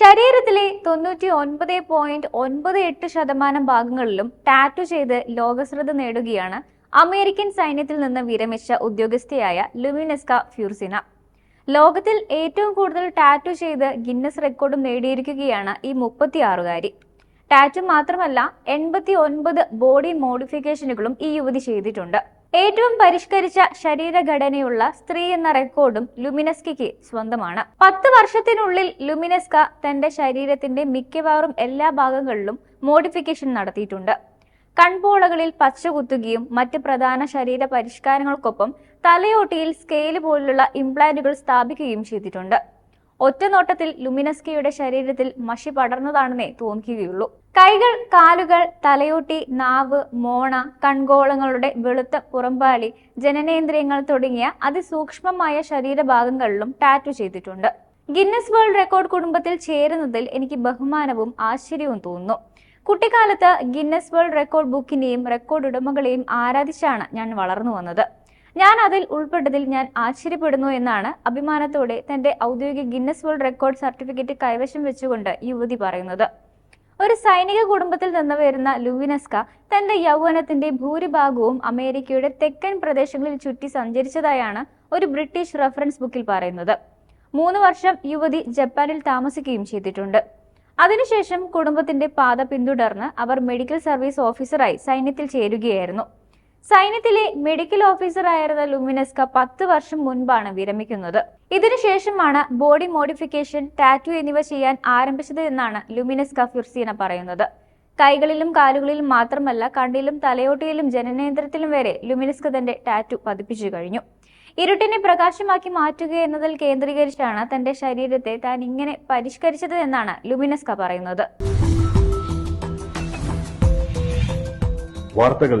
ശരീരത്തിലെ തൊണ്ണൂറ്റി ഒൻപത് പോയിന്റ് ഒൻപത് എട്ട് ശതമാനം ഭാഗങ്ങളിലും ടാറ്റു ചെയ്ത് ലോകശ്രദ്ധ നേടുകയാണ് അമേരിക്കൻ സൈന്യത്തിൽ നിന്ന് വിരമിച്ച ഉദ്യോഗസ്ഥയായ ലുമിനെസ്ക ഫ്യൂർസിന. ലോകത്തിൽ ഏറ്റവും കൂടുതൽ ടാറ്റു ചെയ്ത് ഗിന്നസ് റെക്കോർഡും നേടിയിരിക്കുകയാണ് ഈ മുപ്പത്തിയാറുകാരി. ടാറ്റു മാത്രമല്ല എൺപത്തി ഒൻപത് ബോഡി മോഡിഫിക്കേഷനുകളും ഈ യുവതി ചെയ്തിട്ടുണ്ട്. ഏറ്റവും പരിഷ്കരിച്ച ശരീരഘടനയുള്ള സ്ത്രീ എന്ന റെക്കോർഡും ലുമിനസ്കിക്ക് സ്വന്തമാണ്. പത്ത് വർഷത്തിനുള്ളിൽ ലുമിനസ്ക തന്റെ ശരീരത്തിന്റെ മിക്കവാറും എല്ലാ ഭാഗങ്ങളിലും മോഡിഫിക്കേഷൻ നടത്തിയിട്ടുണ്ട്. കൺപോളകളിൽ പച്ച കുത്തുകയും മറ്റ് പ്രധാന ശരീര പരിഷ്കാരങ്ങൾക്കൊപ്പം തലയോട്ടിയിൽ സ്കെയിൽ പോലുള്ള ഇംപ്ലാന്റുകൾ സ്ഥാപിക്കുകയും ചെയ്തിട്ടുണ്ട്. ഒറ്റനോട്ടത്തിൽ ലുമിനസ്കയുടെ ശരീരത്തിൽ മഷി പടർന്നതാണെന്നേ തോന്നിക്കുകയുള്ളൂ. കൈകൾ കാലുകൾ തലയോട്ടി നാവ് മോണ കൺകോളങ്ങളുടെ വെളുത്ത പുറമ്പാളി ജനനേന്ദ്രിയങ്ങൾ തുടങ്ങിയ അതിസൂക്ഷ്മമായ ശരീരഭാഗങ്ങളിലും ടാറ്റു ചെയ്തിട്ടുണ്ട്. ഗിന്നസ് വേൾഡ് റെക്കോർഡ് കുടുംബത്തിൽ ചേരുന്നതിൽ എനിക്ക് ബഹുമാനവും ആശ്ചര്യവും തോന്നുന്നു. കുട്ടിക്കാലത്ത് ഗിന്നസ് വേൾഡ് റെക്കോർഡ് ബുക്കിനെയും റെക്കോർഡ് ഉടമകളെയും ആരാധിച്ചാണ് ഞാൻ വളർന്നു വന്നത്. ഞാൻ അതിൽ ഉൾപ്പെട്ടതിൽ ഞാൻ ആശ്ചര്യപ്പെടുന്നു എന്നാണ് അഭിമാനത്തോടെ തന്റെ ഔദ്യോഗിക ഗിന്നസ് വേൾഡ് റെക്കോർഡ് സർട്ടിഫിക്കറ്റ് കൈവശം വെച്ചുകൊണ്ട് യുവതി പറയുന്നത്. ഒരു സൈനിക കുടുംബത്തിൽ നിന്ന് വരുന്ന ലൂവിനസ്ക തന്റെ യൗവനത്തിന്റെ ഭൂരിഭാഗവും അമേരിക്കയുടെ തെക്കൻ പ്രദേശങ്ങളിൽ ചുറ്റി സഞ്ചരിച്ചതായാണ് ഒരു ബ്രിട്ടീഷ് റഫറൻസ് ബുക്കിൽ പറയുന്നത്. മൂന്ന് വർഷം യുവതി ജപ്പാനിൽ താമസിക്കുകയും ചെയ്തിട്ടുണ്ട്. അതിനുശേഷം കുടുംബത്തിന്റെ പാത പിന്തുടർന്ന് അവർ മെഡിക്കൽ സർവീസ് ഓഫീസറായി സൈന്യത്തിൽ ചേരുകയായിരുന്നു. സൈന്യത്തിലെ മെഡിക്കൽ ഓഫീസറായിരുന്ന ലുമിനസ്ക പത്ത് വർഷം മുൻപാണ് വിരമിക്കുന്നത്. ഇതിനുശേഷമാണ് ബോഡി മോഡിഫിക്കേഷൻ ടാറ്റു എന്നിവ ചെയ്യാൻ ആരംഭിച്ചത് എന്നാണ് ലുമിനസ്ക ഫിർസീന പറയുന്നത്. കൈകളിലും കാലുകളിലും മാത്രമല്ല കണ്ണിലും തലയോട്ടിയിലും ജനനേന്ദ്രത്തിലും വരെ ലുമിനസ്ക തന്റെ ടാറ്റു പതിപ്പിച്ചു കഴിഞ്ഞു. ഇരുട്ടിനെ പ്രകാശമാക്കി മാറ്റുക എന്നതിൽ കേന്ദ്രീകരിച്ചാണ് തന്റെ ശരീരത്തെ താൻ ഇങ്ങനെ പരിഷ്കരിച്ചത് എന്നാണ് ലുമിനസ്ക പറയുന്നത്. വാർത്തകൾ